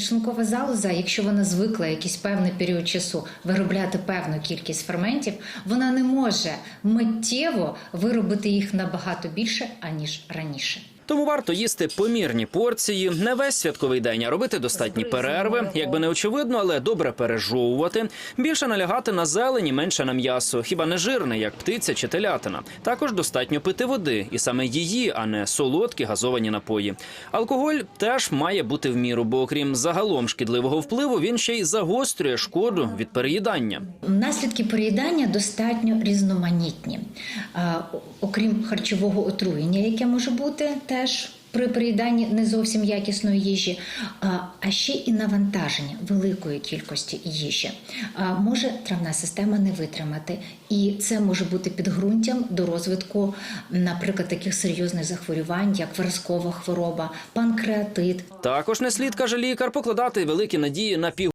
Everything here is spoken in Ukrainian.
Підшлункова залоза, якщо вона звикла якийсь певний період часу виробляти певну кількість ферментів, вона не може миттєво виробити їх набагато більше аніж раніше. Тому варто їсти помірні порції, не весь святковий день, а робити достатні перерви, якби не очевидно, але добре пережовувати, більше налягати на зелені, менше на м'ясо, хіба не жирне, як птиця чи телятина. Також достатньо пити води, і саме її, а не солодкі газовані напої. Алкоголь теж має бути в міру, бо окрім загалом шкідливого впливу, він ще й загострює шкоду від переїдання. Наслідки переїдання достатньо різноманітні. Окрім харчового отруєння, яке може бути теж при переїданні не зовсім якісної їжі, а ще і навантаження великої кількості їжі. Може травна система не витримати, і це може бути підґрунтям до розвитку, наприклад, таких серйозних захворювань, як виразкова хвороба, панкреатит, Також не слід, каже лікар, покладати великі надії на пів.